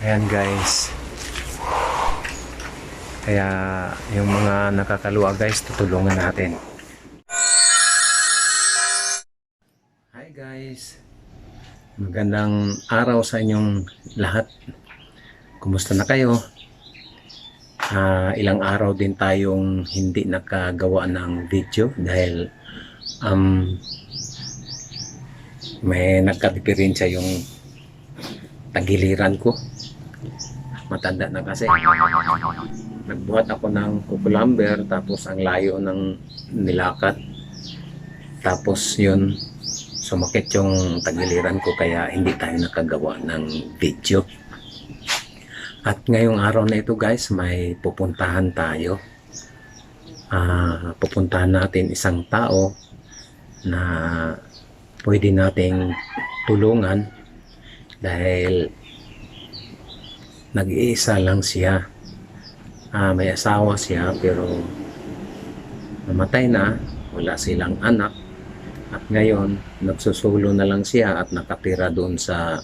Ayan guys. Kaya yung mga nakakaluwa guys, tutulungan natin. Hi guys. Magandang araw sa inyong lahat. Kumusta na kayo? Ah, ilang araw din tayong hindi nakagawa ng video dahil um, may nagka-diferensya yung tagiliran ko. Matanda na kasi. Nagbuhat ako ng cucumber tapos ang layo ng nilakat. Tapos yun, sumakit yung tagiliran ko kaya hindi tayo nakagawa ng video. At ngayong araw na ito guys, may pupuntahan tayo. Ah, pupuntahan natin isang tao na pwede nating tulungan dahil nag-iisa lang siya. Ah, may asawa siya pero namatay na, wala silang anak. At ngayon, nagsusulo na lang siya at nakatira doon sa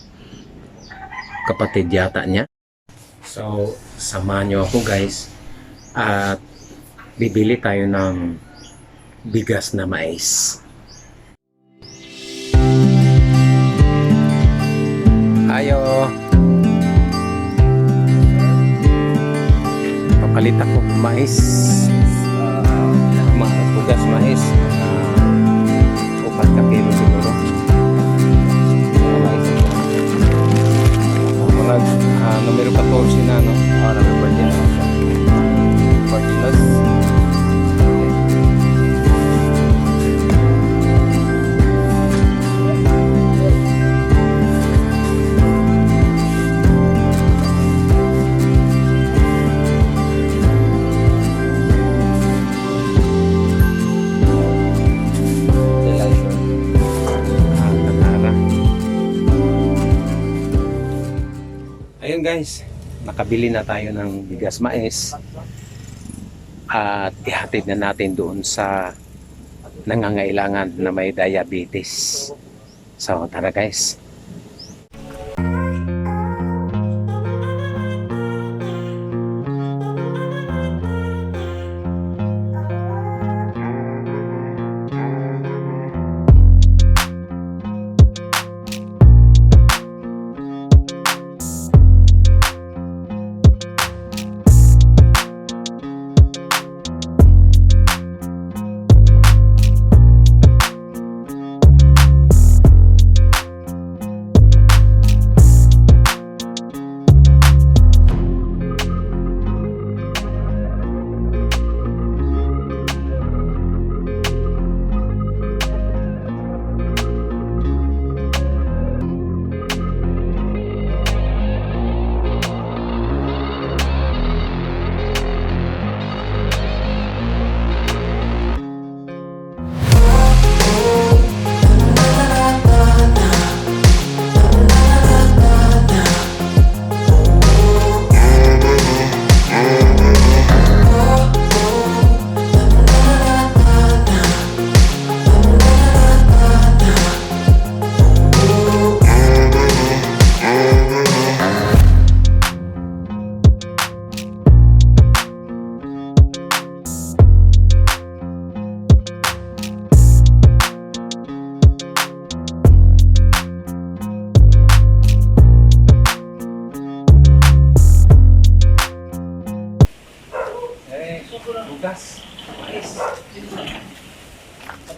kapatid yata niya. So, samahan niyo ako guys at bibili tayo ng bigas na mais. Ayo. Papalit ako ng mais. Uh, bugas mais. Uh, upat ka kilo siguro. Mga mais. Uh, mga numero 14 na, no? Oh, numero 14 na. 4 kilos. Ayun guys, nakabili na tayo ng bigas mais at ihatid na natin doon sa nangangailangan na may diabetes. So tara guys.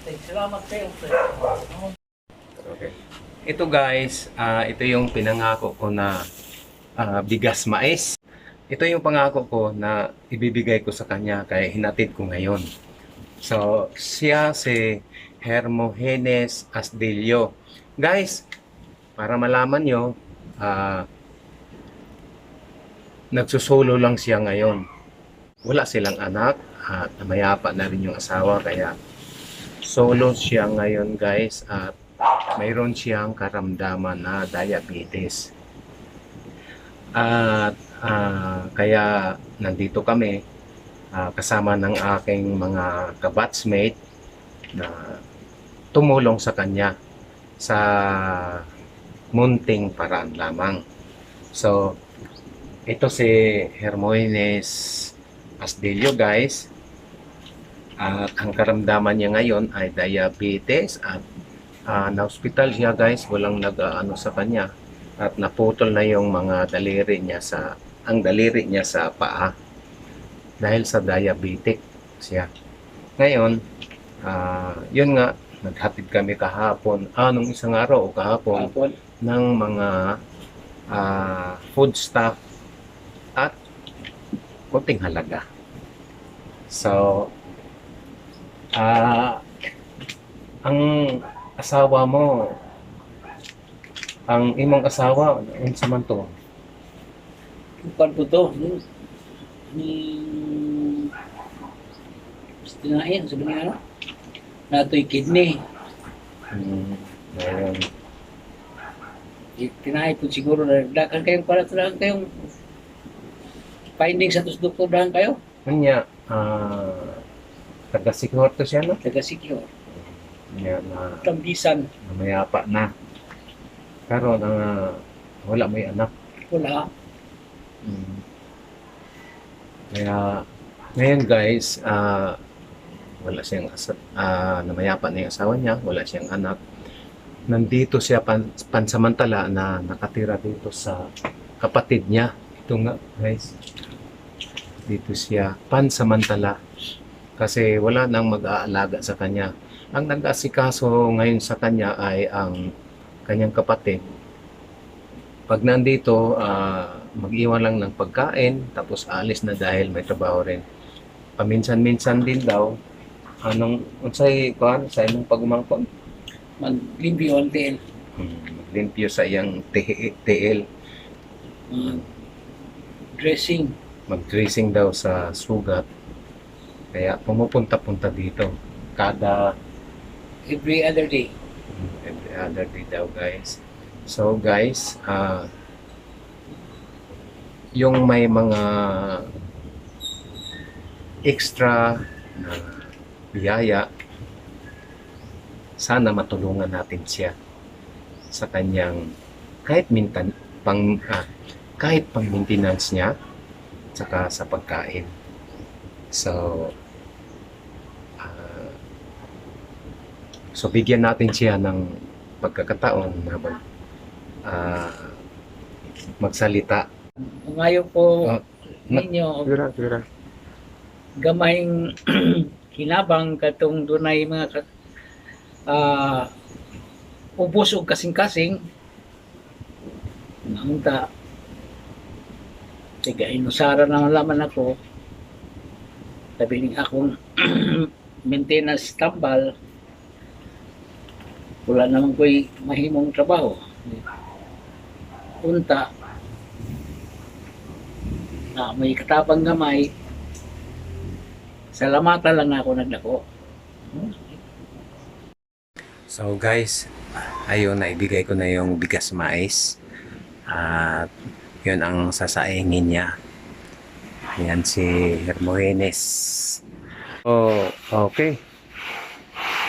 Salamat kayo. Okay. Ito guys, ah, ito yung pinangako ko na ah, bigas mais. Ito yung pangako ko na ibibigay ko sa kanya kaya hinatid ko ngayon. So, siya si Hermogenes Asdelio. Guys, para malaman nyo, ah, nagsusolo lang siya ngayon. Wala silang anak at mayapa na rin yung asawa kaya solo siya ngayon guys at mayroon siyang karamdaman na diabetes. At ah, kaya nandito kami ah, kasama ng aking mga kabatsmate na tumulong sa kanya sa munting paraan lamang. So, ito si Hermoines Asdelio guys. At ang karamdaman niya ngayon ay diabetes at ah, na-hospital siya guys. Walang nag-ano sa kanya. At naputol na yung mga daliri niya sa ang daliri niya sa paa dahil sa diabetic siya. Ngayon, ah, yun nga, naghatid kami kahapon, ah, nung isang araw o kahapon, Kapon. ng mga ah, food stuff at kunting halaga. So, ah, ang asawa mo, ang imong asawa, unsa man to? Kupan po to. Ni, ni tinahin, sabi niya ano? Nato'y kidney. Hmm, ayun. Tinahin po siguro na dakan kayong para talagang kayong findings sa tos doktor dahan kayo. Kanya, ah, taga-secure to siya, no? Taga secure. Kanya na Tambisan. na mayapa na. Pero na wala may anak. Wala. Mm. Kaya ngayon guys, ah wala siyang asa, ah, namayapa na yung asawa niya, wala siyang anak. Nandito siya pan, pansamantala na nakatira dito sa kapatid niya. Ito nga guys. Dito siya pansamantala kasi wala nang mag-aalaga sa kanya. Ang nag-asikaso ngayon sa kanya ay ang kanyang kapatid. Pag nandito, ah, mag-iwan lang ng pagkain, tapos alis na dahil may trabaho rin. Paminsan-minsan din daw, anong, unsay kuan sa imong pagumangkon? Maglimpyo ang tiil. Hmm, sa iyang tiil, Mga dressing. mag-dressing daw sa sugat. Kaya pumupunta-punta dito kada Every other day. every other day daw guys. So guys, ah yung may mga extra na biyaya, sana matulungan natin siya sa kanyang kahit mintan pang ah, kahit pang maintenance niya saka sa pagkain. So ah, so bigyan natin siya ng pagkakataon na mag, ah, magsalita. Ngayon po na- ninyo Sigura, sigura. gamayng hinabang katong dunay mga ah ubos og kasing-kasing namunta tiga inusara na laman ako sabi ning akong maintenance tambal wala naman ko'y mahimong trabaho unta na may katapang gamay Salamatan lang ako nagdako. So guys, ayun na ibigay ko na yung bigas mais. At yun ang sasaingin niya. Yan si Hermogenes. Oh, okay.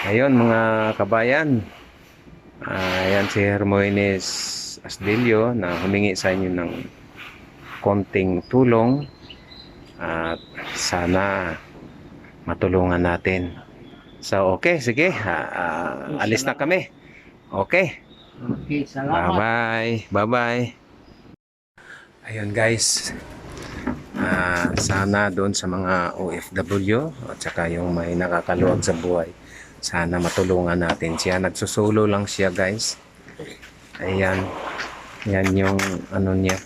Ayun mga kabayan. Ah, yan si Hermogenes Asdelio na humingi sa inyo ng konting tulong. At sana matulungan natin. So, okay, sige. Ah, ah, alis na kami. Okay. Okay, salamat. Bye-bye. Bye-bye. Ayun guys. Ah, sana doon sa mga OFW at saka yung may nakakaluwag sa buhay. Sana matulungan natin siya. Nagsusulo lang siya guys. Ayan. Yan yung ano niya.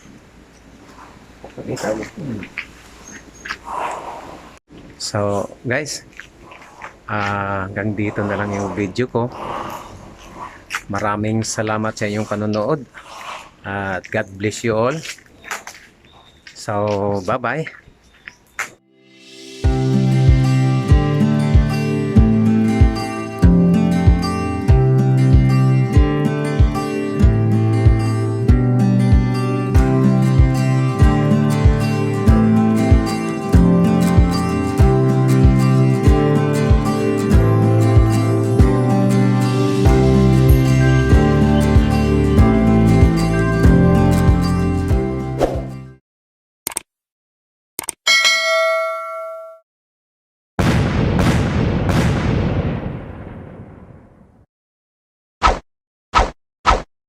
So, guys, ah hanggang dito na lang yung video ko. Maraming salamat sa inyong kanonood. At God bless you all. So, bye-bye.